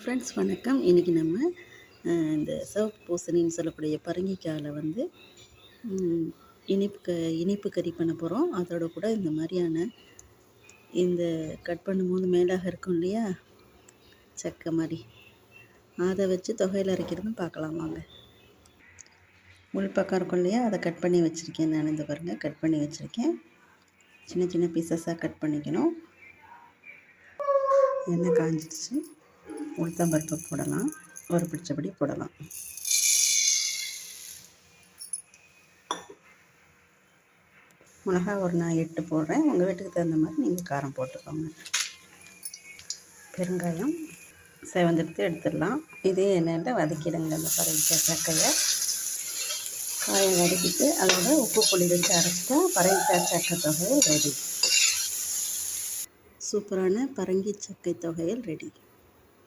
Friends வணக்கம். இன்றைக்கி நம்ம இந்த சிவப்பு பூசணின்னு சொல்லக்கூடிய பரங்கிக்காயில் வந்து இனிப்பு க இனிப்பு கறி பண்ண போகிறோம் அதோட கூட இந்த மாதிரியான இந்த கட் பண்ணும்போது மேலாக இருக்கும் இல்லையா? சக்கை மாதிரி. அதை வச்சு தொகையில் அரைக்கிறதும் பார்க்கலாம் வாங்க. உள்பக்கம் இருக்கும் இல்லையா? அதை கட் பண்ணி வச்சுருக்கேன் நான். இந்த பாருங்கள் கட் பண்ணி வச்சுருக்கேன். சின்ன சின்ன பீசஸாக கட் பண்ணிக்கணும். எண்ணெய் காஞ்சிடுச்சு. உளுத்தம்பருப்பு போடலாம் ஒரு பிடிச்சபடி போடலாம். மிளகா ஒரு நான் எட்டு போடுறேன். உங்கள் வீட்டுக்கு தகுந்த மாதிரி நீங்கள் காரம் போட்டுக்கோங்க. பெருங்காயம் செவந்தெடுத்து எடுத்துடலாம். இதே எண்ணெயில் வதக்கிடுங்க. அந்த பறவைக்காய் சக்கையை. காயம் வதக்கிட்டு அதோட உப்பு புளி வச்சு அரைச்சிட்டா பறவைக்காய் சக்கை தொகையில் ரெடி. சூப்பரான பரங்கி சக்கை தொகையில் ரெடி.